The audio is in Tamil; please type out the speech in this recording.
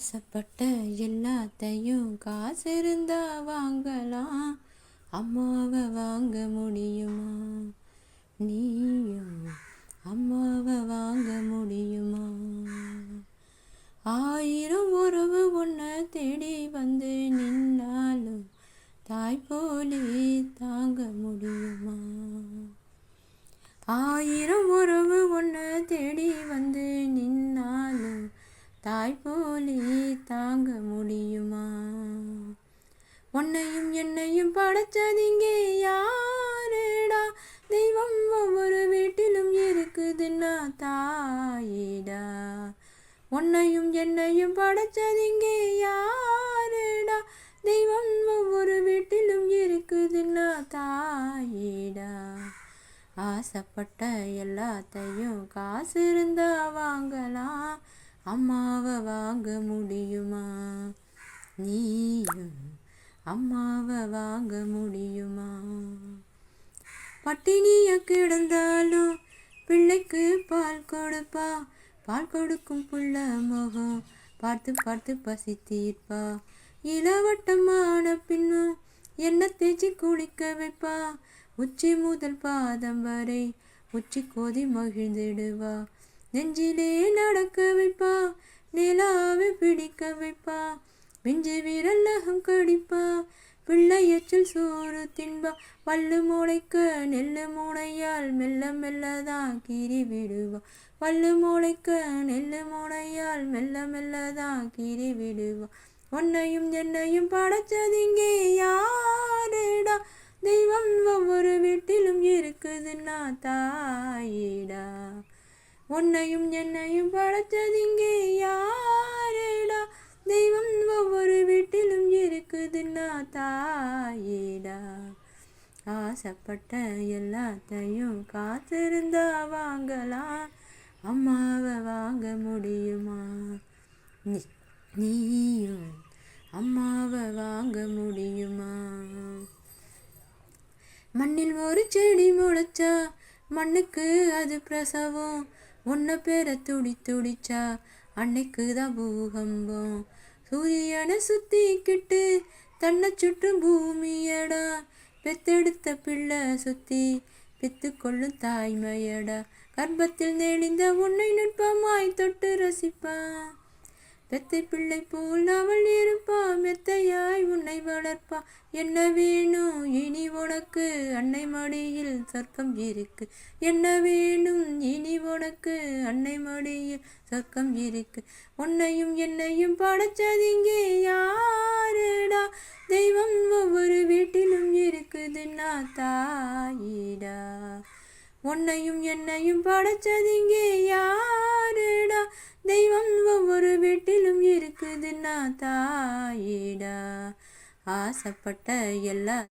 ஆசைப்பட்ட எல்லாத்தையும் காசு இருந்தா வாங்கலாம் அம்மாவை வாங்க முடியுமா? நீயும் அம்மாவை வாங்க முடியுமா? ஆயிரம் உறவு உன்னை தேடி வந்து நின்னாலும் தாய் போலே தாங்க முடியுமா? ஆயிரம் உறவு உன்னை தேடி வந்து நின்னாலும் தாய் போ முடியுமா? உன்னையும் என்னையும் படைச்சதிங்க யாரேடா? தெய்வம் ஒவ்வொரு வீட்டிலும் இருக்குதுன்னா தாயேடா. உன்னையும் என்னையும் படைச்சதிங்க யாருடா? தெய்வம் ஒவ்வொரு வீட்டிலும் இருக்குதுன்னா தாயேடா. ஆசைப்பட்ட எல்லாத்தையும் காசு இருந்தா வாங்கலாம். அம்மாவை வாங்க முடியுமா? நீயும் அம்மாவை வாங்க முடியுமா? பட்டினிய கிடந்தாலும் பிள்ளைக்கு பால் கொடுப்பா. பால் கொடுக்கும் புள்ள முகம் பார்த்து பார்த்து பசி தீர்ப்பா இளவட்டமான பின்னும் என்ன தேய்ச்சி குளிக்க வைப்பா? உச்சி முதல் பாதம் வரை உச்சி கோதி மகிழ்ந்திடுவா. நெஞ்சிலே நான் பிடிக்க வைப்பா. பிஞ்சு வீரல்லகம் கடிப்பா. பிள்ளையச்சில் சோறு தின்பா. பல்லு மூளைக்கு நெல்லு மூளையால் மெல்ல மெல்லதான் கீறி விடுவா. பல்லு மூளைக்கு நெல்லு மூளையால் மெல்ல மெல்லதான் கீறி விடுவா. உன்னையும் என்னையும் படைச்சதிங்கே யாருடா? தெய்வம் ஒவ்வொரு வீட்டிலும் இருக்குதுன்னா தாயிடா. உன்னையும் என்னையும் படைச்சதிங்கே யார் ஆசைப்பட்ட எல்லாத்தையும் காத்திருந்தா வாங்கலாம் அம்மாவை வாங்க முடியுமா? நீ நீயும் அம்மாவை வாங்க முடியுமா? மண்ணில் ஒரு செடி முளைச்சா மண்ணுக்கு அது பிரசவம். உன்னை பேர துடி துடிச்சா அன்னைக்கு தான் பூகம்பம். சூரியனை சுத்திக்கிட்டு தன்னை சுற்றும் பூமியடா பெத்தெடுத்த பிள்ளை சுத்தி பித்து கொள்ளும் தாய்மையடா. கர்ப்பத்தில் நெளிந்த உன்னை நுட்பமாய் தொட்டு ரசிப்பான் பெத்தை பிள்ளை போல் அவள் இருப்பா. மெத்தையாய் உன்னை வளர்ப்பா. என்ன வேணும்? இனி உனக்கு அன்னை மடியில் சொர்க்கம் இருக்கு. என்ன வேணும்? இனி உனக்கு அன்னை மடியில் சொர்க்கம் இருக்கு. உன்னையும் என்னையும் படைச்சதிங்கே யார்? உன்னையும் என்னையும் படைச்சதிங்கே யாருடா? தெய்வம் ஒவ்வொரு வீட்டிலும் இருக்குதுன்னா தாயிடா. ஆசைப்பட்ட எல்லா